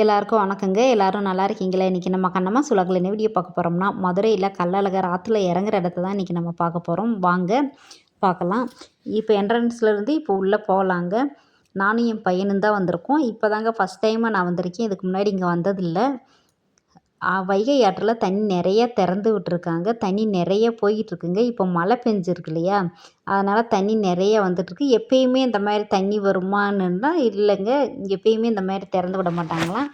எல்லாருக்கும் வணக்கங்க. எல்லாரும் நல்லா இருக்கீங்களா? இன்றைக்கி நம்ம கண்ணம்மா சுலகில் என்ன வீடியோ பார்க்க போகிறோம்னா மதுரையில் கள்ளழகர் ஆற்றுல இறங்குற இடத்த தான் இன்றைக்கி நம்ம பார்க்க போகிறோம் வாங்க பார்க்கலாம். இப்போ என்ட்ரன்ஸ்லேருந்து இப்போ உள்ளே போகலாங்க நானும் என் பையனும் தான் வந்திருக்கோம். இப்போ தாங்க ஃபஸ்ட் டைமாக நான் வந்திருக்கேன். இதுக்கு முன்னாடி இங்கே வந்ததில்லை. வைகை ஆற்றில் தண்ணி நிறைய திறந்து விட்டுருக்காங்க. தண்ணி நிறைய போய்கிட்ருக்குங்க இப்போ மழை பெஞ்சிருக்கு இல்லையா? அதனால் தண்ணி நிறைய வந்துட்டுருக்கு. எப்பயுமே இந்த மாதிரி தண்ணி வருமானுன்னா இல்லைங்க. எப்பயுமே இந்த மாதிரி திறந்து விட மாட்டாங்களாம்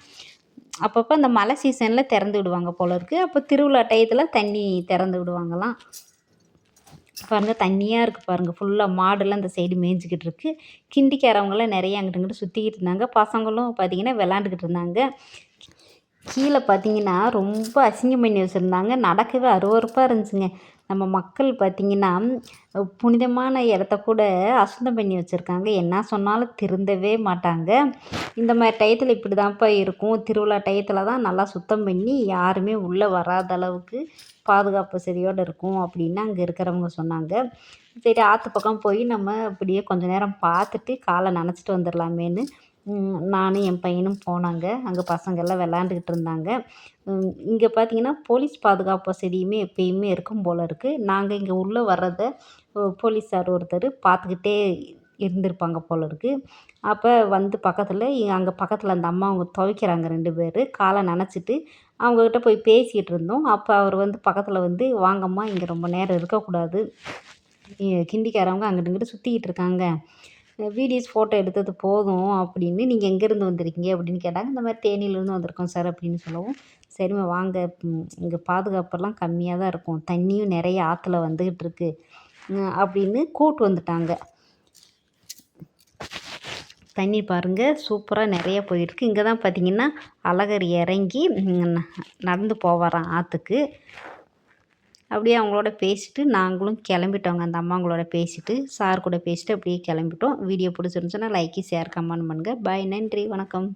அப்பப்போ இந்த மழை சீசனில் திறந்து விடுவாங்க போல இருக்குது அப்போ திருவிழா டயத்தில் தண்ணி திறந்து விடுவாங்களாம். பாருங்கள் தண்ணியாக இருக்குது பாருங்கள் ஃபுல்லாக மாடுலாம் இந்த சைடு மேய்ஞ்சிக்கிட்டு இருக்குது கிண்டிக்காரவங்களாம் நிறைய அங்கிட்டு இங்கிட்டு சுற்றிக்கிட்டு இருந்தாங்க. பசங்களும் பார்த்திங்கன்னா விளாண்டுக்கிட்டு இருந்தாங்க. கீழே பார்த்தீங்கன்னா ரொம்ப அசிங்கம் பண்ணி வச்சுருந்தாங்க நடக்கவே அருவருப்பாக இருந்துச்சுங்க. நம்ம மக்கள் பார்த்திங்கன்னா புனிதமான இடத்த கூட அசுத்தம் பண்ணி வச்சுருக்காங்க. என்ன சொன்னாலும் திருந்தவே மாட்டாங்க. இந்த மாதிரி டயத்தில் இப்படி தான்ப்பா இருக்கும். திருவிழா டயத்தில் தான் நல்லா சுத்தம் பண்ணி யாருமே உள்ளே வராத அளவுக்கு பாதுகாப்பு வசதியோடு இருக்கும் அப்படின்னு அங்கே இருக்கிறவங்க சொன்னாங்க. சரி ஆற்று பக்கம் போய் நம்ம அப்படியே கொஞ்சம் நேரம் பார்த்துட்டு காலை நனைச்சிட்டு வந்துடலாமேன்னு நானும் என் பையனும் போனாங்க. அங்கே பசங்கள்லாம் விளாண்டுக்கிட்டு இருந்தாங்க. இங்கே பார்த்தீங்கன்னா போலீஸ் பாதுகாப்பு வசதியுமே எப்பயுமே இருக்கும் போல் இருக்குது நாங்கள் இங்கே உள்ளே வர்றதை போலீஸார் ஒருத்தர் பார்த்துக்கிட்டே இருந்திருப்பாங்க போல் இருக்குது அப்போ வந்து பக்கத்தில் அங்கே பக்கத்தில் அந்த அம்மா அவங்க துவைக்கிறாங்க ரெண்டு பேர். காலை நினச்சிட்டு அவங்கக்கிட்ட போய் பேசிகிட்டு இருந்தோம். அப்போ அவர் வந்து பக்கத்தில் வந்து வாங்கம்மா இங்கே ரொம்ப நேரம் இருக்கக்கூடாது. கிண்டிக்காரவங்க அங்கிட்டு இங்கிட்டு சுற்றிக்கிட்டு இருக்காங்க. வீடியோஸ் ஃபோட்டோ எடுத்தது போதும் அப்படின்னு நீங்கள் எங்கேருந்து வந்திருக்கீங்க அப்படின்னு கேட்டாங்க. இந்த மாதிரி தேனியிலேருந்து வந்திருக்கோம் சார் அப்படின்னு சொல்லவும் சரிம்மா வாங்க. இங்கே பாதுகாப்பெல்லாம் கம்மியாக தான் இருக்கும். தண்ணியும் நிறைய ஆற்றுல வந்துக்கிட்டு இருக்கு. அப்படின்னு கூட்டு வந்துட்டாங்க. தண்ணி பாருங்கள் சூப்பராக நிறைய போயிருக்கு. இங்கே தான் பார்த்தீங்கன்னா அழகர் இறங்கி நடந்து போவாராம் ஆற்றுக்கு அப்படியே அவங்களோட பேசிட்டு நாங்களும் கிளம்பிட்டோங்க. அந்த அம்மாங்களோட பேசிட்டு சார் கூட பேசிட்டு அப்படியே கிளம்பிட்டோம். வீடியோ பிடிச்சிருந்துச்சுன்னா லைக்கு ஷேர் கமெண்ட் பண்ணுங்கள் பாய் நன்றி. வணக்கம்.